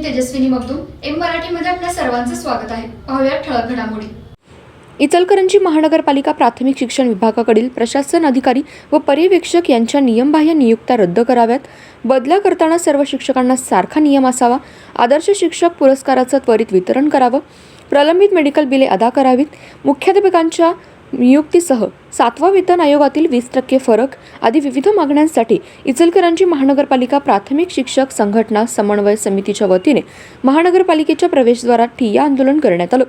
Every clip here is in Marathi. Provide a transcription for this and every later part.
मी तेजस्विनी मगदूम एम मराठीमध्ये आपल्या सर्वांचं स्वागत आहे. पाहूया ठळक घडामोडी. इचलकरंजी महानगरपालिका प्राथमिक शिक्षण विभागाकडील प्रशासन अधिकारी व पर्यवेक्षक यांच्या नियमबाह्य नियुक्त्या रद्द कराव्यात. बदल्या करताना सर्व शिक्षकांना सारखा नियम असावा. आदर्श शिक्षक पुरस्काराचं त्वरित वितरण करावं. प्रलंबित मेडिकल बिले अदा करावीत. मुख्याध्यापकांच्या नियुक्तीसह सातवा वेतन आयोगातील वीस टक्के फरक आदी विविध मागण्यांसाठी इचलकरांची महानगरपालिका प्राथमिक शिक्षक संघटना समन्वय समितीच्या वतीने महानगरपालिकेच्या प्रवेशद्वारात ठिय्या आंदोलन करण्यात आलं.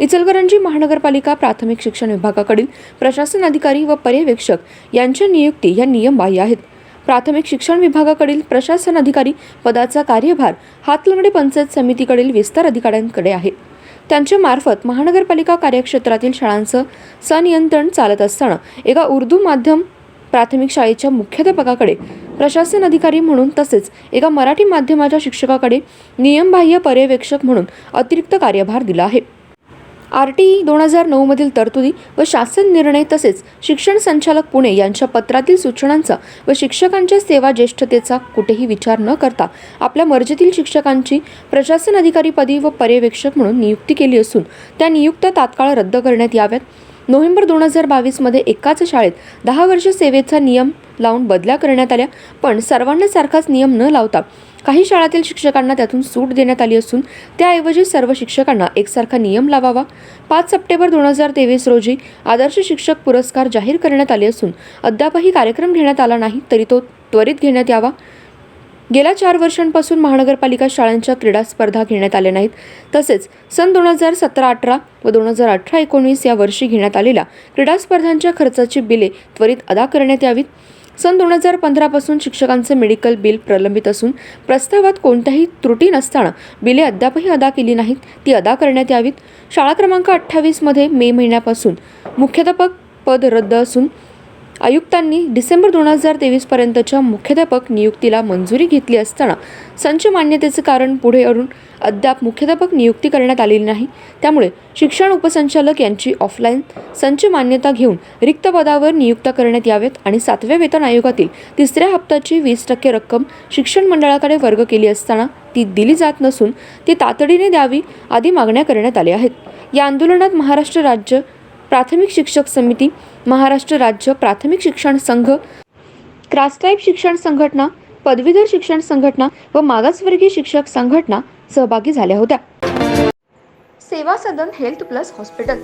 इचलकरंजी महानगरपालिका प्राथमिक शिक्षण विभागाकडील प्रशासन अधिकारी व पर्यवेक्षक यांच्या नियुक्ती या नियमबाह्य आहेत. प्राथमिक शिक्षण विभागाकडील प्रशासन अधिकारी पदाचा कार्यभार हातलंगडे पंचायत समितीकडील विस्तार अधिकाऱ्यांकडे आहे. त्यांच्यामार्फत महानगरपालिका कार्यक्षेत्रातील शाळांचं सनियंत्रण चालत असताना एका उर्दू माध्यम प्राथमिक शाळेच्या मुख्याध्यापकाकडे प्रशासन अधिकारी म्हणून तसेच एका मराठी माध्यमाच्या शिक्षकाकडे नियमबाह्य पर्यवेक्षक म्हणून अतिरिक्त कार्यभार दिला आहे. आर टी ई दोन हजार नऊमधील तरतुदी व शासन निर्णय तसेच शिक्षण संचालक पुणे यांच्या पत्रातील सूचनांचा व शिक्षकांच्या सेवा ज्येष्ठतेचा कुठेही विचार न करता आपल्या मर्जीतील शिक्षकांची प्रशासन अधिकारीपदी व पर्यवेक्षक म्हणून नियुक्ती केली असून त्या नियुक्त्या तात्काळ रद्द करण्यात याव्यात. नोव्हेंबर दोन हजार बावीसमध्ये एकाच शाळेत दहा वर्ष सेवेचा नियम लावून बदल्या करण्यात आल्या पण सर्वांना सारखाच नियम न लावता काही शाळातील शिक्षकांना त्यातून सूट देण्यात आली असून त्याऐवजी सर्व शिक्षकांना एकसारखा नियम लावावा. पाच सप्टेंबर दोन हजार तेवीस रोजी आदर्श शिक्षक पुरस्कार जाहीर करण्यात आले असून अद्यापही कार्यक्रम घेण्यात आला नाही तरी तो त्वरित घेण्यात यावा. गेल्या चार वर्षांपासून महानगरपालिका शाळांच्या क्रीडा स्पर्धा घेण्यात आल्या नाहीत. तसेच सन दोन हजार सतरा अठरा व दोन हजार अठरा एकोणीस या वर्षी घेण्यात आलेल्या क्रीडा स्पर्धांच्या खर्चाची बिले त्वरित अदा करण्यात यावीत. सन दोन हजार पंधरापासून शिक्षकांचे मेडिकल बिल प्रलंबित असून प्रस्तावात कोणत्याही त्रुटी नसताना बिले अद्यापही अदा केली नाहीत. ती अदा करण्यात यावीत. शाळा क्रमांक अठ्ठावीसमध्ये मे महिन्यापासून मुख्याध्यापक पद रद्द असून आयुक्तांनी डिसेंबर दोन हजार तेवीसपर्यंतच्या मुख्याध्यापक नियुक्तीला मंजुरी घेतली असताना संच मान्यतेचे कारण पुढे अडून अद्याप मुख्याध्यापक नियुक्ती करण्यात आलेली नाही. त्यामुळे शिक्षण उपसंचालक यांची ऑफलाईन संच मान्यता घेऊन रिक्त पदावर नियुक्त्या करण्यात याव्यात आणि सातव्या वेतन आयोगातील तिसऱ्या हप्त्याची वीस टक्के रक्कम शिक्षण मंडळाकडे वर्ग केली असताना ती दिली जात नसून ती तातडीने द्यावी आदी मागण्या करण्यात आल्या आहेत. या आंदोलनात महाराष्ट्र राज्य प्राथमिक शिक्षक समिती महाराष्ट्र राज्य प्राथमिक शिक्षण संघ क्रास्टाईप शिक्षण संघटना पदवीधर शिक्षण संघटना व मागासवर्गीय शिक्षक संघटना सहभागी झाल्या होत्या. Seva Sadan health plus hospital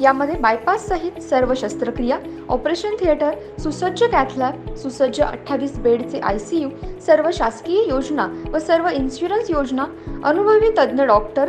यामध्ये बायपास सहित सर्व शस्त्रक्रिया ऑपरेशन थिएटर सुसज्ज कॅथलॅब सुसज्ज अठ्ठावीस बेडचे आय सी यू सर्व शासकीय योजना व सर्व इन्शुरन्स योजना अनुभवी तज्ज्ञ doctor